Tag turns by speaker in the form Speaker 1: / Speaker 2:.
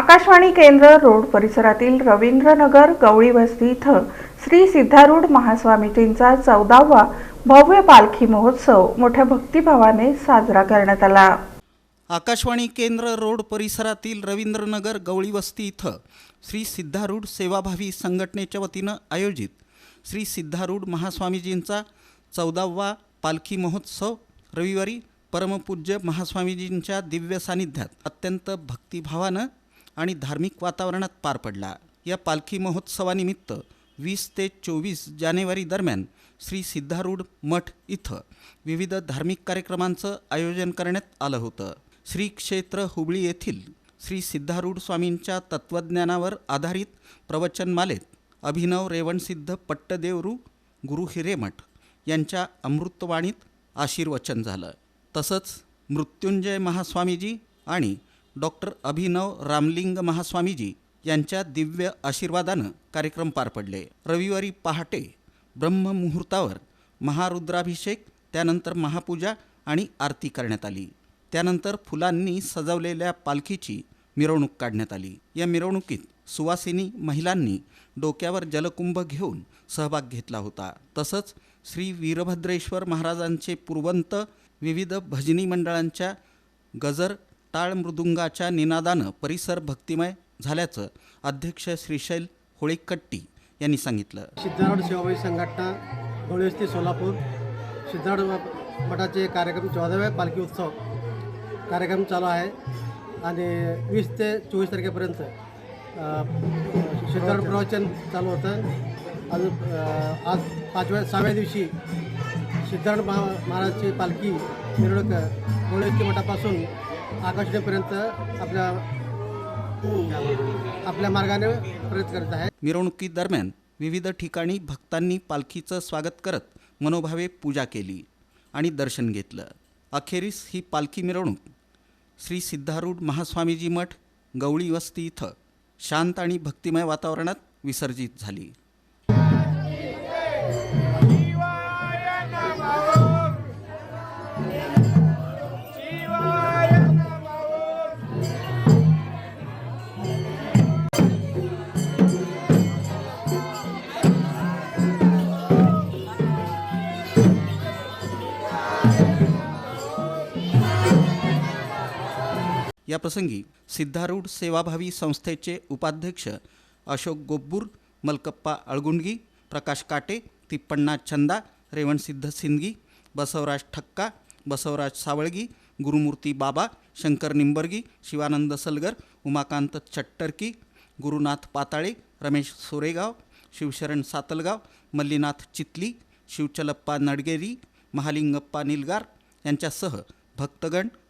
Speaker 1: आकाशवाणी केंद्र रोड परिसरातील रवींद्रनगर गवळी वस्ती इथं श्री सिद्धारूढ महास्वामीजींचा चौदावा भव्य पालखी महोत्सव मोठ्या भक्तिभावाने साजरा करण्यात आला.
Speaker 2: आकाशवाणी केंद्र रोड परिसरातील रवींद्रनगर गवळी वस्ती इथं श्री सिद्धारूढ सेवाभावी संघटनेच्या वतीनं आयोजित श्री सिद्धारूढ महास्वामीजींचा चौदावा पालखी महोत्सव रविवारी परमपूज्य महास्वामीजींच्या दिव्य सानिध्यात अत्यंत भक्तिभावानं आणि धार्मिक वातावरणात पार पडला. या पालखी महोत्सवानिमित्त वीस ते चोवीस जानेवारी दरम्यान श्री सिद्धारूढ मठ इथं विविध धार्मिक कार्यक्रमांचं आयोजन करण्यात आलं होतं. श्री क्षेत्र हुबळी येथील श्री सिद्धारूढ स्वामींच्या तत्त्वज्ञानावर आधारित प्रवचनमालेत अभिनव रेवणसिद्ध पट्टदेवरू गुरु हिरेमठ यांच्या अमृतवाणीत आशीर्वचन झालं. तसंच मृत्युंजय महास्वामीजी आणि डॉक्टर अभिनव रामलिंग महास्वामीजी यांच्या दिव्य आशीर्वादानं कार्यक्रम पार पडले. रविवारी पहाटे ब्रह्ममुहूर्तावर महारुद्राभिषेक त्यानंतर महापूजा आणि आरती करण्यात आली. त्यानंतर फुलांनी सजवलेल्या पालखीची मिरवणूक काढण्यात आली. या मिरवणुकीत सुवासिनी महिलांनी डोक्यावर जलकुंभ घेऊन सहभाग घेतला होता. तसंच श्री वीरभद्रेश्वर महाराजांचे पूर्वंत विविध भजनी मंडळांच्या गजर टाळ मृदुंगाच्या निनादानं परिसर भक्तिमय झाल्याचं अध्यक्ष श्रीशैल होळीकट्टी यांनी सांगितलं.
Speaker 3: सिद्धार्थ सेवाभावी संघटना होळीवस्ती सोलापूर. सिद्धार्थ मठाचे कार्यक्रम चौदाव्या पालखी उत्सव कार्यक्रम चालू आहे. आणि वीस ते चोवीस तारखेपर्यंत सिद्धार्थ प्रवचन चालू होतं. अजून आज पाचव्या सहाव्या दिवशी सिद्धार्थ महा महाराजची पालखी मिरवणूक होळीवस्ती मठापासून आकर्षणेपर्यंत आपल्या आपल्या मार्गाने प्रयत्न करत आहे
Speaker 2: मिरवणुकीदरम्यान विविध ठिकाणी भक्तांनी पालखीचं स्वागत करत मनोभावे पूजा केली आणि दर्शन घेतलं. अखेरीस ही पालखी मिरवणूक. श्री सिद्धारूढ महास्वामीजी मठ गवळी वस्ती इथं शांत आणि भक्तिमय वातावरणात विसर्जित झाली. याप्रसंगी सिद्धारूढ सेवाभावी संस्थेचे उपाध्यक्ष अशोक गोब्बूर मलकप्पा अळगुंडगी प्रकाश काटे तिप्पण्णा चंदा रेवणसिद्ध सिंदगी बसवराज ठक्का बसवराज सावळगी गुरुमूर्ती बाबा शंकर निंबर्गी शिवानंद सलगर उमाकांत चट्टरकी गुरुनाथ पाताळे रमेश सोरेगाव शिवशरण सातलगाव मल्लीनाथ चितली शिवचलप्पा नडगेरी महालिंगप्पा निलगार यांच्यासह भक्तगण